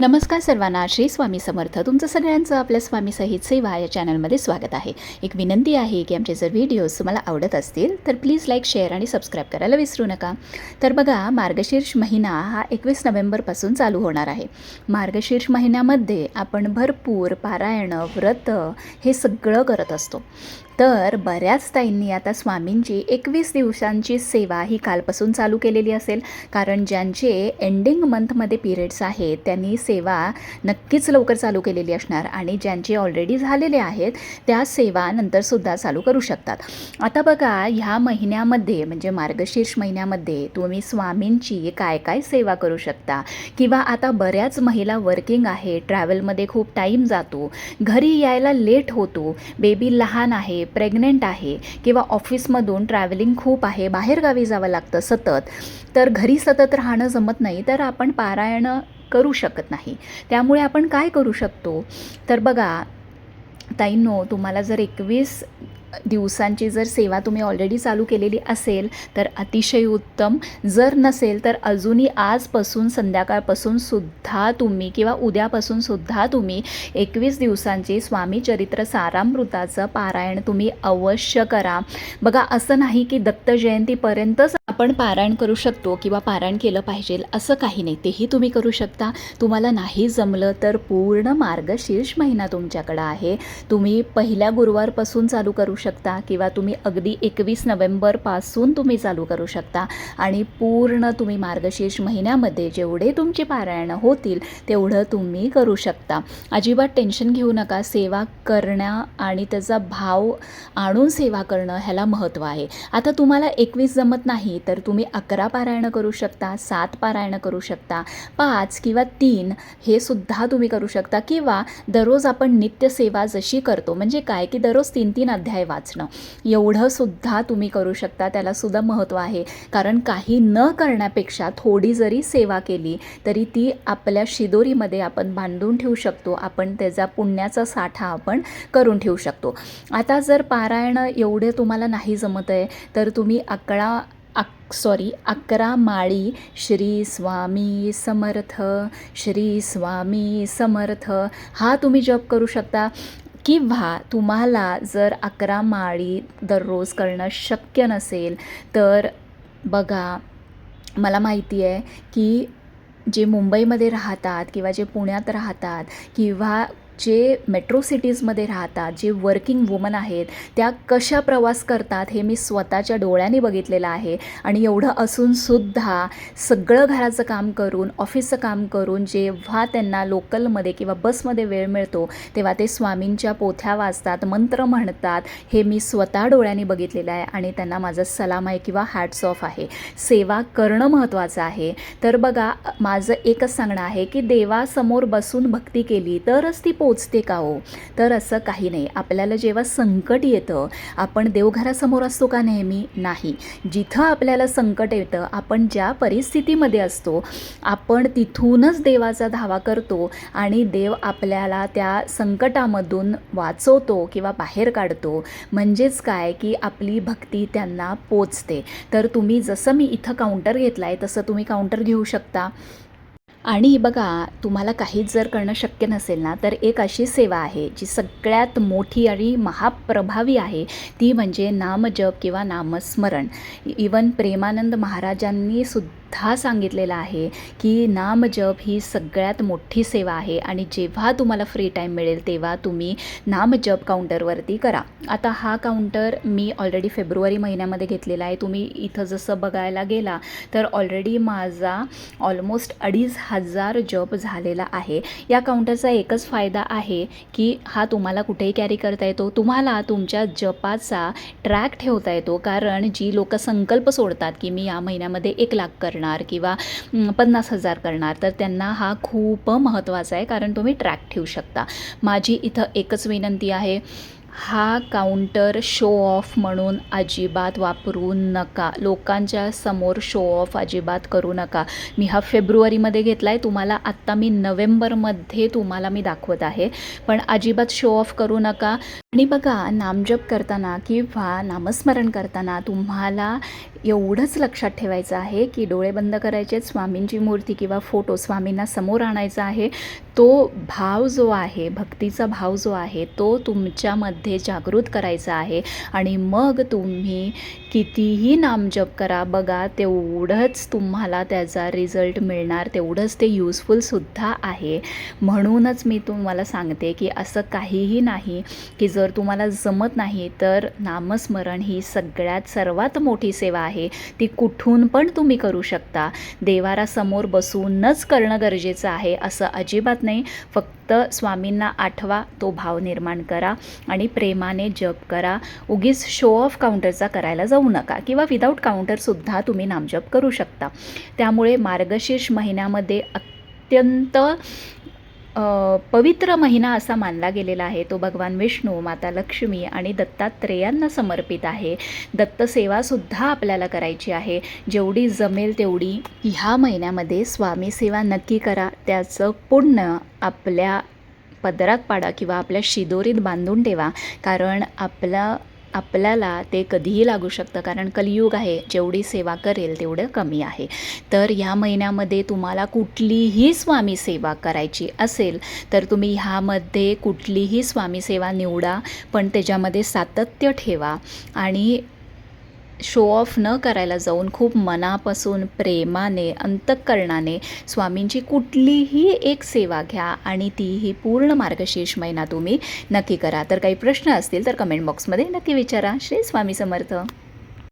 नमस्कार सर्वांना. श्री स्वामी समर्थ. तुमचं सगळ्यांचं आपल्या स्वामी सहित सेवा या चॅनलमध्ये स्वागत आहे. एक विनंती आहे की आमचे जर व्हिडिओज तुम्हाला आवडत असतील तर प्लीज लाईक शेअर आणि सबस्क्राईब करायला विसरू नका. तर बघा मार्गशीर्ष महिना हा एकवीस नोव्हेंबरपासून चालू होणार आहे. मार्गशीर्ष महिन्यामध्ये आपण भरपूर पारायणं व्रत हे सगळं करत असतो. तर बऱ्याच ताईंनी आता स्वामींची एकवीस दिवसांची सेवा ही कालपासून चालू केलेली असेल. कारण ज्यांचे एंडिंग मंथमध्ये पिरियड्स आहेत त्यांनी सेवा नक्कीच लवकर चालू केलेली असणार आणि ज्यांचे ऑलरेडी झालेले आहेत त्या सेवा नंतरसुद्धा चालू करू शकतात. आता बघा ह्या महिन्यामध्ये म्हणजे मार्गशीर्ष महिन्यामध्ये तुम्ही स्वामींची काय काय सेवा करू शकता? किंवा आता बऱ्याच महिला वर्किंग आहे ट्रॅव्हलमध्ये खूप टाईम जातो घरी यायला लेट होतो बेबी लहान आहे प्रेग्नेंट आहे किंवा ऑफिसमधून ट्रॅव्हलिंग खूप आहे बाहेरगावी जावं लागतं सतत तर घरी सतत राहणं जमत नाही तर आपण पारायणं करू शकत नाही. त्यामुळे आपण काय करू शकतो? तर बघा ताईंनो तुम्हाला जर एकवीस दिवसांची जर सेवा तुम्ही ऑलरेडी चालू केलेली असेल तर अतिशय उत्तम. जर नसेल तर अजूनही आजपासून संध्याकाळपासून सुद्धा तुम्ही किंवा उद्यापासून सुद्धा तुम्ही एकवीस दिवसांची स्वामी चरित्र सारामृताचं पारायण तुम्ही अवश्य करा. बघा असं नाही की दत्त जयंतीपर्यंतच आपण पारायण करू शकतो किंवा पारायण केलं पाहिजे असं काही नाही. तेही तुम्ही करू शकता. तुम्हाला नाही जमलं तर पूर्ण मार्गशीर्ष महिना तुमच्याकडं आहे. तुम्ही पहिल्या गुरुवारपासून चालू करू शकता किंवा तुम्ही अगदी एकवीस नोव्हेंबरपासून तुम्ही चालू करू शकता. आणि पूर्ण तुम्ही मार्गशीर्ष महिन्यामध्ये जेवढे तुमचे पारायणं होतील तेवढं तुम्ही करू शकता. अजिबात टेन्शन घेऊ नका. सेवा करणं आणि त्याचा भाव आणून सेवा करणं ह्याला महत्त्व आहे. आता तुम्हाला एकवीस जमत नाही तर तुम्ही अकरा पारायणं करू शकता सात पारायणं करू शकता पाच किंवा तीन हे सुद्धा तुम्ही करू शकता. किंवा दररोज आपण नित्यसेवा जशी करतो म्हणजे काय की दररोज तीन तीन अध्याय वाचणं. एवढं सुद्धा तुम्ही करू शकता त्यालासुद्धा महत्त्व आहे. कारण काही न करण्यापेक्षा थोडी जरी सेवा केली तरी ती आपल्या शिदोरीमध्ये आपण बांधून ठेवू शकतो. आपण त्याचा पुण्याचा साठा आपण करून ठेवू शकतो. आता जर पारायण एवढे तुम्हाला नाही जमत आहे तर तुम्ही अकरा अक सॉरी अकरा माळी श्री स्वामी समर्थ श्री स्वामी समर्थ. हा तुम्ही जप करू शकता. किंवा तुम्हाला जर अकरा माळी दररोज करणं शक्य नसेल तर बघा मला माहिती आहे की जे मुंबईमध्ये राहतात किंवा जे पुण्यात राहतात किंवा जे मेट्रो सिटीजमध्ये राहतात जे वर्किंग वुमन आहेत त्या कशा प्रवास करतात हे मी स्वतःच्या डोळ्याने बघितलेलं आहे. आणि एवढं असूनसुद्धा सगळं घराचं काम करून ऑफिसचं काम करून जेव्हा त्यांना लोकलमध्ये किंवा बसमध्ये वेळ मिळतो तेव्हा ते स्वामींच्या पोथ्या वाचतात मंत्र म्हणतात हे मी स्वतः डोळ्याने बघितलेलं आहे आणि त्यांना माझं सलाम आहे किंवा हॅट्स ऑफ आहे. सेवा करणं महत्त्वाचं आहे. तर बघा माझं एकच सांगणं आहे की देवासमोर बसून भक्ती केली तरच ती पोचते का हो? तर असं काही नाही. आपल्याला जेव्हा संकट येतं आपण देवघरासमोर असतो का नेहमी? नाही. जिथं आपल्याला संकट येतं आपण ज्या परिस्थितीमध्ये असतो आपण तिथूनच देवाचा धावा करतो आणि देव आपल्याला त्या संकटामधून वाचवतो किंवा बाहेर काढतो. म्हणजेच काय? की आपली भक्ती त्यांना पोचते. तर तुम्ही जसं मी इथं काउंटर घेतला आहे तसं तुम्ही काउंटर घेऊ शकता. आणि बघा तुम्हाला काहीच जर करणं शक्य नसेल ना तर एक अशी सेवा आहे जी सगळ्यात मोठी आणि महाप्रभावी आहे ती म्हणजे नामजप किंवा नामस्मरण. इवन प्रेमानंद महाराजांनी सुद्धा सांगितलेलं आहे की नामजप ही सगळ्यात मोठी सेवा आहे आणि जेव्हा तुम्हाला फ्री टाईम मिळेल तेव्हा तुम्ही नामजप काउंटरवरती करा. आता हा काउंटर मी ऑलरेडी फेब्रुवारी महिन्यामध्ये घेतलेला आहे. तुम्ही इथं जसं बघायला गेला तर ऑलरेडी माझा ऑलमोस्ट अडीच हजार जप झालेला आहे. या काउंटरचा एकच फायदा आहे की हा तुम्हाला कुठेही कॅरी करता येतो. तुम्हाला तुमच्या जपाचा ट्रॅक ठेवता येतो. कारण जी लोक संकल्प सोडतात की मी या महिन्यामध्ये एक लाख करणार किंवा पन्नास हजार करणार तर त्यांना हा खूप महत्त्वाचा आहे कारण तुम्ही ट्रॅक ठेवू शकता. माझी इथं एकच विनंती आहे हा काउंटर शो ऑफ म्हणून अजिबात वापरू नका. लोकांच्या समोर शो ऑफ अजिबात करू नका. मी हा फेब्रुवारीमध्ये घेतला आहे तुम्हाला आत्ता मी नोव्हेंबरमध्ये तुम्हाला मी दाखवत आहे. पण अजिबात शो ऑफ करू नका. आणि बघा नामजप करताना किंवा नामस्मरण करताना तुम्हाला एवढंच लक्षात ठेवायचं आहे की डोळे बंद करायचे स्वामींची मूर्ती किंवा फोटो स्वामींना समोर आणायचा आहे. तो भाव जो आहे भक्तीचा भाव जो आहे तो तुमच्यामध्ये जागृत करायचं आहे. आणि मग तुम्ही कितीही नामजप करा बघा तेवढंच तुम्हाला त्याचा रिझल्ट मिळणार. तेवढंच ते युजफुलसुद्धा आहे. म्हणूनच मी तुम्हाला सांगते की असं काहीही नाही की जर तुम्हाला जमत नाही तर नामस्मरण ही सगळ्यात सर्वात मोठी सेवा आहे. ती कुठून पण तुम्ही करू शकता. देवारासमोर बसूनच करणं गरजेचं आहे असं अजिबात नाही. फक्त स्वामींना आठवा तो भाव निर्माण करा. आणि प्रेमाने जप करा. उगीच शो ऑफ काउंटरचा करायला जाऊ नका किंवा विदाऊट काउंटरसुद्धा तुम्ही नामजप करू शकता. त्यामुळे मार्गशीर्ष महिन्यामध्ये अत्यंत पवित्र महिना असा मानला गेलेला आहे. तो भगवान विष्णू माता लक्ष्मी आणि दत्तात्रेयांना समर्पित आहे. दत्तसेवासुद्धा आपल्याला करायची आहे. जेवढी जमेल तेवढी ह्या महिन्यामध्ये स्वामी सेवा नक्की करा. त्याचं पुण्य आपल्या पदरात पाडा किंवा आपल्या शिदोरीत बांधून ठेवा. कारण आपला आपल्याला ते कधीही लागू शकतं. कारण कलियुग आहे. जेवढी सेवा करेल तेवढं कमी आहे. तर ह्या महिन्यामध्ये तुम्हाला कुठलीही स्वामी सेवा करायची असेल तर तुम्ही ह्यामध्ये कुठलीही स्वामी सेवा निवडा. पण त्याच्यामध्ये सातत्य ठेवा. आणि शो ऑफ न करायला जाऊन खूप मनापासून प्रेमाने अंतःकरणाने स्वामींची कुठलीही एक सेवा घ्या आणि तीही पूर्ण मार्गशीर्ष महिना तुम्ही नक्की करा. तर काही प्रश्न असतील तर कमेंट बॉक्समध्ये नक्की विचारा. श्री स्वामी समर्थ.